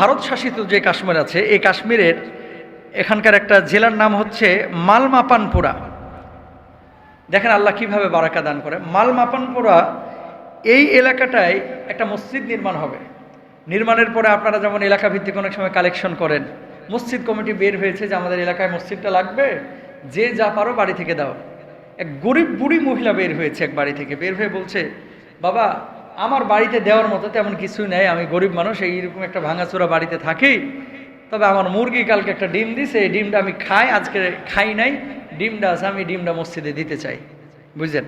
ভারত শাসিত যে কাশ্মীর আছে, এই কাশ্মীরের এখানকার একটা জেলার নাম হচ্ছে মালমাপানপুরা দেখেন আল্লাহ কীভাবে বারাকা দান করে। মালমাপানপুরা এই এলাকাটায় একটা মসজিদ নির্মাণ হবে। নির্মাণের পরে আপনারা যেমন এলাকা ভিত্তিক অনেক সময় কালেকশন করেন, মসজিদ কমিটি বের হয়েছে যে আমাদের এলাকায় মসজিদটা লাগবে, যে যা পারো বাড়ি থেকে দাও। এক গরিব বুড়ি মহিলা বের হয়েছে এক বাড়ি থেকে, বের হয়ে বলছে, বাবা আমার বাড়িতে দেওয়ার মতো তেমন কিছুই নেই। আমি গরিব মানুষ এইরকম একটা ভাঙাচোরা বাড়িতে থাকি। তবে আমার মুরগি কালকে একটা ডিম দিছে, এই ডিমটা আমি খাই, আজকে খাই নাই। ডিমটা আছে, আমি ডিমটা মসজিদে দিতে চাই। বুঝলেন?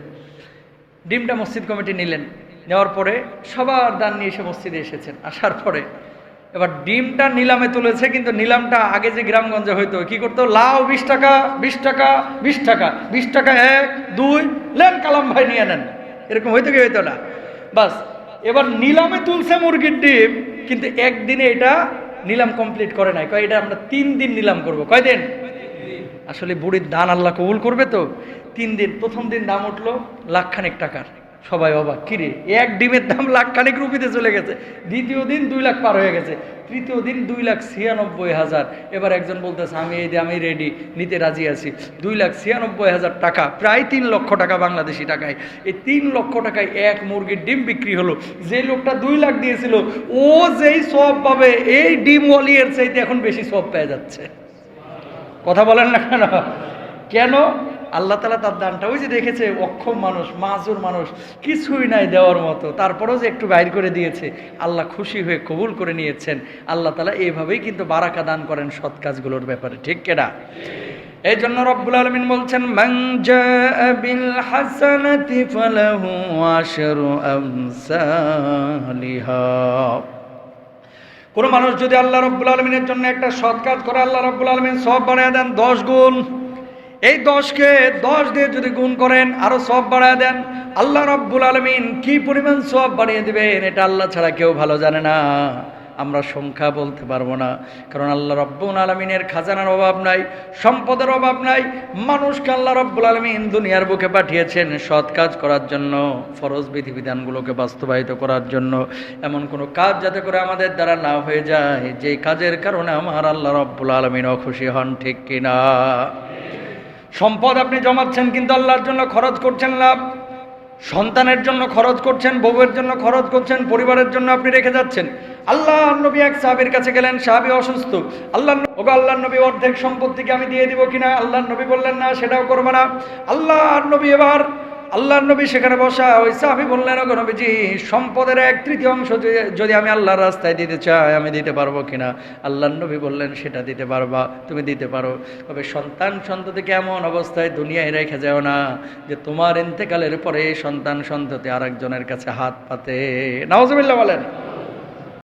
ডিমটা মসজিদ কমিটি নিলেন। নেওয়ার পরে সবার দান নিয়ে এসে মসজিদে এসেছেন। আসার পরে এবার ডিমটা নিলামে তুলেছে, কিন্তু নিলামটা আগে যে গ্রামগঞ্জে হইতো, কি করতো? লাউ বিশ টাকা বিশ টাকা বিশ টাকা বিশ টাকা এক, দুই, লেন কালাম ভাই নিয়ে নেন। এরকম হইতো কি হইতো না? বাস এবার নিলামে তুলছে মুরগির ডিম, কিন্তু একদিনে এটা নিলাম কমপ্লিট করে নাই। কয়, এটা আমরা তিন দিন নিলাম করব। কয় দিন? আসলে বুড়ির দান আল্লাহ কবুল করবে তো? তিন দিন, প্রথম দিন দাম উঠল লাখখানেক টাকার। সবাই অবাক। কিরে এক ডিমের দাম লাখখানেক রুপিতে চলে গেছে। দ্বিতীয় দিন দুই লাখ পার হয়ে গেছে। তৃতীয় দিন দুই লাখ ছিয়ানব্বই হাজার। এবার একজন বলতেছে, আমি এই আমি রেডি নিতে রাজি আছি। দুই লাখ ছিয়ানব্বই হাজার টাকা, প্রায় তিন লক্ষ টাকা বাংলাদেশি টাকায়। এই তিন লক্ষ টাকায় এক মুরগির ডিম বিক্রি হলো। যে লোকটা দুই লাখ দিয়েছিল, ও যেই সব পাবে, এই ডিম ওয়ালিয়ের চাইতে এখন বেশি সব পেয়ে যাচ্ছে। কথা বলেন না কেন? কেন? আল্লাহ তালা তার দানটা ওই যে দেখেছে, অক্ষম মানুষ, মাজুর মানুষ, কিছুই নাই দেওয়ার মতো। তারপরেও যে একটু বাইর করে দিয়েছে, আল্লাহ খুশি হয়ে কবুল করে নিয়েছেন। আল্লাহ তালা এইভাবেই কিন্তু বারাকা দান করেন সৎ কাজগুলোর ব্যাপারে, ঠিক কেনা এই জন্য রব্বুল আলমিন বলছেন আমসালিহা। কোনো মানুষ যদি আল্লাহ রব্বুল আলমিনের জন্য একটা সৎ কাজ করে, আল্লাহ রব্বুল আলমিন সব বাড়ায় দেন, দশ গুণ। এই দশকে দশ দিয়ে যদি গুণ করেন, আরও সব বাড়ায় দেন। আল্লাহ রব্বুল আলমিন কি পরিমাণ সব বাড়িয়ে দেবেন, এটা আল্লাহ ছাড়া কেউ ভালো জানে না। আমরা সংখ্যা বলতে পারব না, কারণ আল্লাহ রব্বুল আলমিনের খাজানার অভাব নাই, সম্পদের অভাব নাই। মানুষকে আল্লাহ রব্বুল আলমিন দুনিয়ার বুকে পাঠিয়েছেন সৎ কাজ করার জন্য, ফরজ বিধিবিধানগুলোকে বাস্তবায়িত করার জন্য। এমন কোনো কাজ যাতে করে আমাদের দ্বারা না হয়ে যায়, যেই কাজের কারণে আমার আল্লাহ রব্বুল আলমিন অখুশি হন, ঠিক কিনা? সম্পদ আপনি জমাচ্ছেন কিন্তু আল্লাহর জন্য খরচ করছেন লাভ। সন্তানের জন্য খরচ করছেন, বউয়ের জন্য খরচ করছেন, পরিবারের জন্য আপনি রেখে যাচ্ছেন। আল্লাহ নবী এক সাহাবির কাছে গেলেন, সাহাবি অসুস্থ। আল্লাহ ওগো আল্লাহ নবী, অর্ধেক সম্পত্তিকে আমি দিয়ে দিব কিনা? আল্লাহ নবী বললেন, না, সেটাও করব না। আল্লাহ নবী এবার আল্লাহ নবী সেখানে বসা হয়েছে আমি বললেন, ওগো নবীজি, সম্পদের এক তৃতীয় অংশ যদি আমি আল্লাহর রাস্তায় দিতে চাই, আমি দিতে পারব কিনা? আল্লাহর নবী বললেন, সেটা দিতে পারবা, তুমি দিতে পারো। তবে সন্তান সন্ততিকে এমন অবস্থায় দুনিয়ায় রেখে যাও না, যে তোমার ইন্তেকালের পরে সন্তান সন্ততি আরেকজনের কাছে হাত পাতে। নওয়াজ বলেন।